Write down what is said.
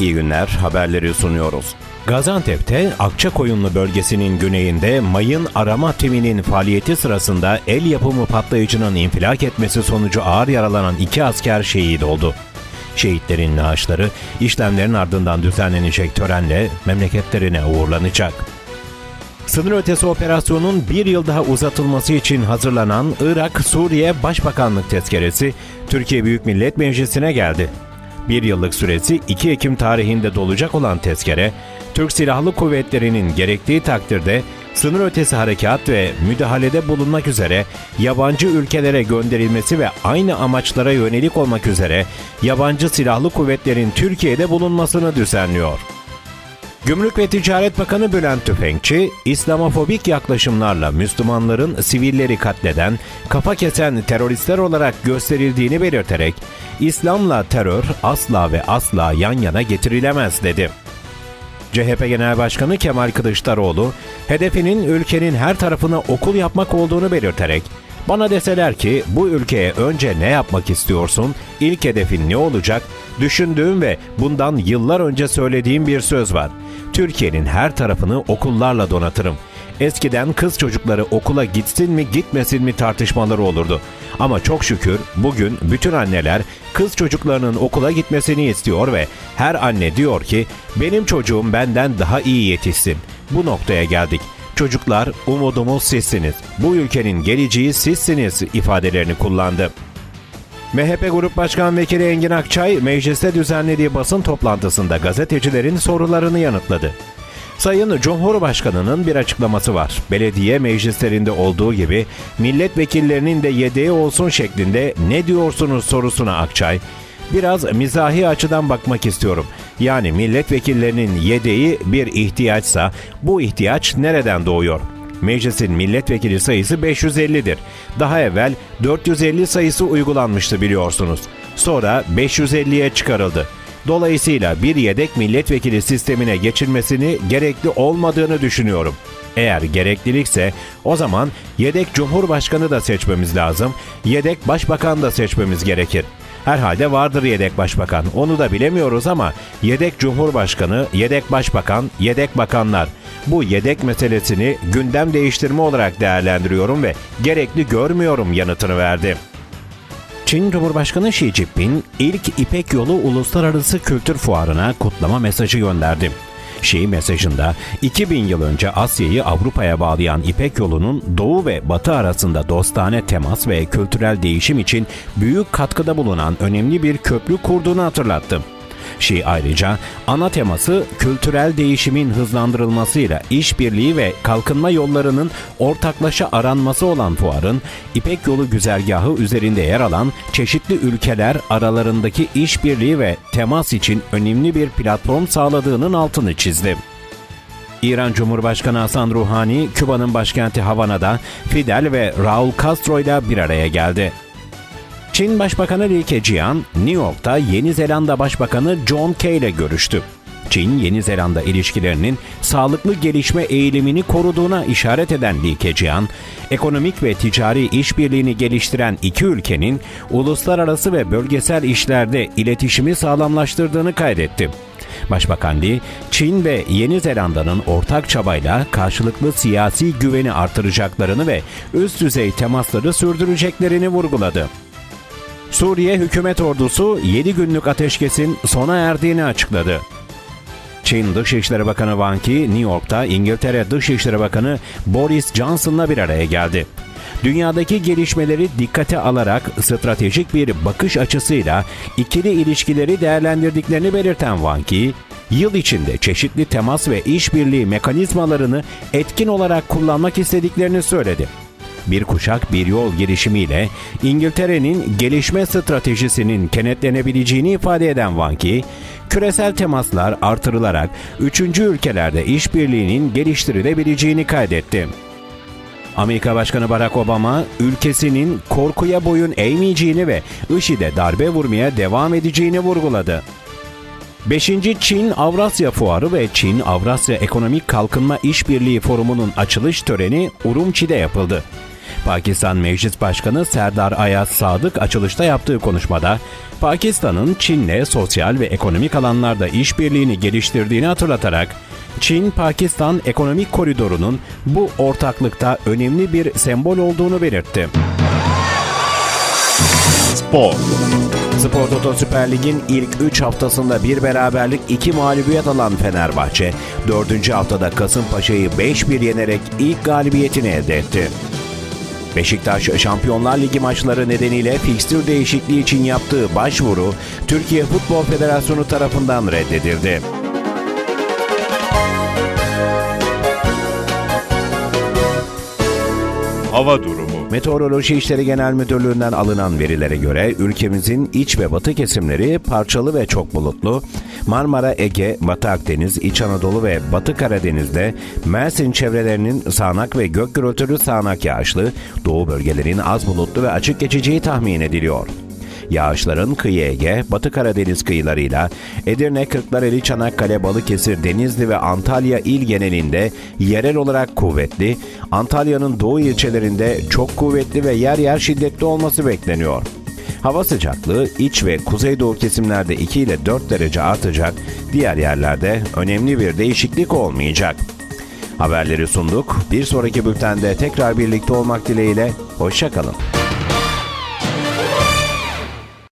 İyi günler, haberleri sunuyoruz. Gaziantep'te Akçakoyunlu bölgesinin güneyinde mayın arama timinin faaliyeti sırasında el yapımı patlayıcının infilak etmesi sonucu ağır yaralanan iki asker şehit oldu. Şehitlerin naaşları işlemlerin ardından düzenlenecek törenle memleketlerine uğurlanacak. Sınır ötesi operasyonun bir yıl daha uzatılması için hazırlanan Irak-Suriye Başbakanlık tezkeresi Türkiye Büyük Millet Meclisi'ne geldi. Bir yıllık süresi 2 Ekim tarihinde dolacak olan tezkere, Türk Silahlı Kuvvetleri'nin gerektiği takdirde sınır ötesi harekat ve müdahalede bulunmak üzere yabancı ülkelere gönderilmesi ve aynı amaçlara yönelik olmak üzere yabancı silahlı kuvvetlerin Türkiye'de bulunmasını düzenliyor. Gümrük ve Ticaret Bakanı Bülent Tüfekçi, İslamofobik yaklaşımlarla Müslümanların sivilleri katleden, kafa kesen teröristler olarak gösterildiğini belirterek, İslam'la terör asla ve asla yan yana getirilemez dedi. CHP Genel Başkanı Kemal Kılıçdaroğlu, hedefinin ülkenin her tarafına okul yapmak olduğunu belirterek, bana deseler ki bu ülkeye önce ne yapmak istiyorsun, ilk hedefin ne olacak, düşündüğüm ve bundan yıllar önce söylediğim bir söz var. Türkiye'nin her tarafını okullarla donatırım. Eskiden kız çocukları okula gitsin mi gitmesin mi tartışmaları olurdu. Ama çok şükür bugün bütün anneler kız çocuklarının okula gitmesini istiyor ve her anne diyor ki benim çocuğum benden daha iyi yetişsin. Bu noktaya geldik. Çocuklar umudumuz sizsiniz. Bu ülkenin geleceği sizsiniz ifadelerini kullandı. MHP Grup Başkan Vekili Engin Akçay, mecliste düzenlediği basın toplantısında gazetecilerin sorularını yanıtladı. Sayın Cumhurbaşkanı'nın bir açıklaması var. Belediye meclislerinde olduğu gibi milletvekillerinin de yedeği olsun şeklinde ne diyorsunuz sorusuna Akçay, biraz mizahi açıdan bakmak istiyorum. Yani milletvekillerinin yedeği bir ihtiyaçsa bu ihtiyaç nereden doğuyor? Meclisin milletvekili sayısı 550'dir. Daha evvel 450 sayısı uygulanmıştı biliyorsunuz. Sonra 550'ye çıkarıldı. Dolayısıyla bir yedek milletvekili sistemine geçilmesini gerekli olmadığını düşünüyorum. Eğer gereklilikse o zaman yedek cumhurbaşkanı da seçmemiz lazım, yedek başbakan da seçmemiz gerekir. Herhalde vardır yedek başbakan. Onu da bilemiyoruz ama yedek cumhurbaşkanı, yedek başbakan, yedek bakanlar. Bu yedek meselesini gündem değiştirme olarak değerlendiriyorum ve gerekli görmüyorum yanıtını verdi. Çin Cumhurbaşkanı Xi Jinping ilk İpek Yolu Uluslararası Kültür Fuarı'na kutlama mesajı gönderdi. Xi mesajında 2000 yıl önce Asya'yı Avrupa'ya bağlayan İpek yolunun Doğu ve Batı arasında dostane temas ve kültürel değişim için büyük katkıda bulunan önemli bir köprü kurduğunu hatırlattı. Şii ayrıca ana teması kültürel değişimin hızlandırılmasıyla işbirliği ve kalkınma yollarının ortaklaşa aranması olan fuarın İpek Yolu güzergahı üzerinde yer alan çeşitli ülkeler aralarındaki işbirliği ve temas için önemli bir platform sağladığının altını çizdi. İran Cumhurbaşkanı Hasan Ruhani, Küba'nın başkenti Havana'da Fidel ve Raul Castro ile bir araya geldi. Çin Başbakanı Li Keqiang, New York'ta Yeni Zelanda Başbakanı John Key ile görüştü. Çin, Yeni Zelanda ilişkilerinin sağlıklı gelişme eğilimini koruduğuna işaret eden Li Keqiang, ekonomik ve ticari işbirliğini geliştiren iki ülkenin uluslararası ve bölgesel işlerde iletişimi sağlamlaştırdığını kaydetti. Başbakan Lee, Çin ve Yeni Zelanda'nın ortak çabayla karşılıklı siyasi güveni artıracaklarını ve üst düzey temasları sürdüreceklerini vurguladı. Suriye hükümet ordusu 7 günlük ateşkesin sona erdiğini açıkladı. Çin Dışişleri Bakanı Wang Yi, New York'ta İngiltere Dışişleri Bakanı Boris Johnson'la bir araya geldi. Dünyadaki gelişmeleri dikkate alarak stratejik bir bakış açısıyla ikili ilişkileri değerlendirdiklerini belirten Wang Yi, yıl içinde çeşitli temas ve işbirliği mekanizmalarını etkin olarak kullanmak istediklerini söyledi bir kuşak bir yol girişimiyle İngiltere'nin gelişme stratejisinin kenetlenebileceğini ifade eden Wang Yi, küresel temaslar artırılarak üçüncü ülkelerde işbirliğinin geliştirilebileceğini kaydetti. Amerika Başkanı Barack Obama, ülkesinin korkuya boyun eğmeyeceğini ve IŞİD'e darbe vurmaya devam edeceğini vurguladı. 5. Çin Avrasya Fuarı ve Çin Avrasya Ekonomik Kalkınma İşbirliği Forumu'nun açılış töreni Urumçi'de yapıldı. Pakistan Meclis Başkanı Serdar Ayaz Sadık açılışta yaptığı konuşmada Pakistan'ın Çin'le sosyal ve ekonomik alanlarda işbirliğini geliştirdiğini hatırlatarak Çin-Pakistan ekonomik koridorunun bu ortaklıkta önemli bir sembol olduğunu belirtti. Spor. Spor Toto Süper Lig'in ilk 3 haftasında bir beraberlik 2 mağlubiyet alan Fenerbahçe, 4. haftada Kasımpaşa'yı 5-1 yenerek ilk galibiyetini elde etti. Beşiktaş Şampiyonlar Ligi maçları nedeniyle fikstür değişikliği için yaptığı başvuru Türkiye Futbol Federasyonu tarafından reddedildi. Hava durumu. Meteoroloji İşleri Genel Müdürlüğü'nden alınan verilere göre ülkemizin iç ve batı kesimleri parçalı ve çok bulutlu, Marmara, Ege, Batı Akdeniz, İç Anadolu ve Batı Karadeniz'de Mersin çevrelerinin sağanak ve gök gürültülü sağanak yağışlı, doğu bölgelerin az bulutlu ve açık geçeceği tahmin ediliyor. Yağışların kıyı Ege, Batı Karadeniz kıyılarıyla Edirne, Kırklareli, Çanakkale, Balıkesir, Denizli ve Antalya il genelinde yerel olarak kuvvetli, Antalya'nın doğu ilçelerinde çok kuvvetli ve yer yer şiddetli olması bekleniyor. Hava sıcaklığı iç ve kuzeydoğu kesimlerde 2 ile 4 derece artacak, diğer yerlerde önemli bir değişiklik olmayacak. Haberleri sunduk. Bir sonraki bültende tekrar birlikte olmak dileğiyle, hoşçakalın.